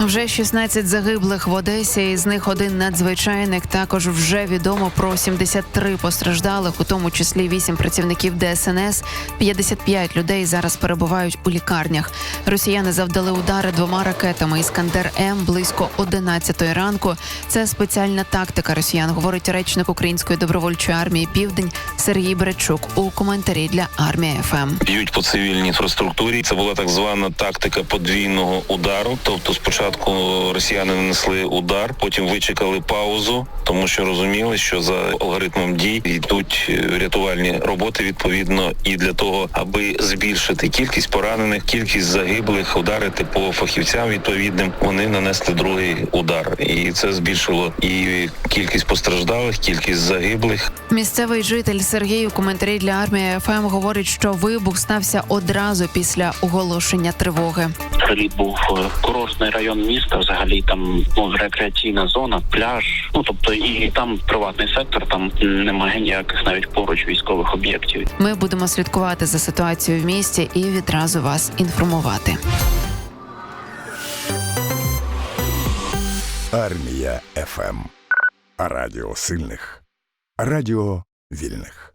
Вже 16 загиблих в Одесі, із них один надзвичайник. Також вже відомо про 73 постраждалих, у тому числі 8 працівників ДСНС. 55 людей зараз перебувають у лікарнях. Росіяни завдали удари двома ракетами Іскандер М близько 11 ранку. Це спеціальна тактика росіян, говорить речник Української добровольчої армії Південь Сергій Бречук у коментарі для армії ФМ. б'ють по цивільній інфраструктурі. Це була так звана тактика подвійного удару. Тобто, спочатку росіяни нанесли удар, потім вичекали паузу, тому що розуміли, що за алгоритмом дій йдуть е, рятувальні роботи відповідно, і для того, аби збільшити кількість поранених, кількість загиблих, ударити по фахівцям відповідним, вони нанесли другий удар, і це збільшило і кількість постраждалих, кількість загиблих. Місцевий житель Сергій у коментарі для армії ФМ говорить, що вибух стався одразу після оголошення тривоги. Взагалі був е, курортний район міста. Взагалі там ну рекреаційна зона, пляж. Ну тобто і там приватний сектор, там немає ніяких навіть поруч військових об'єктів. Ми будемо слідкувати за ситуацією в місті і відразу вас інформувати. Армія ФМ. Радіо сильних. Радіо вільних.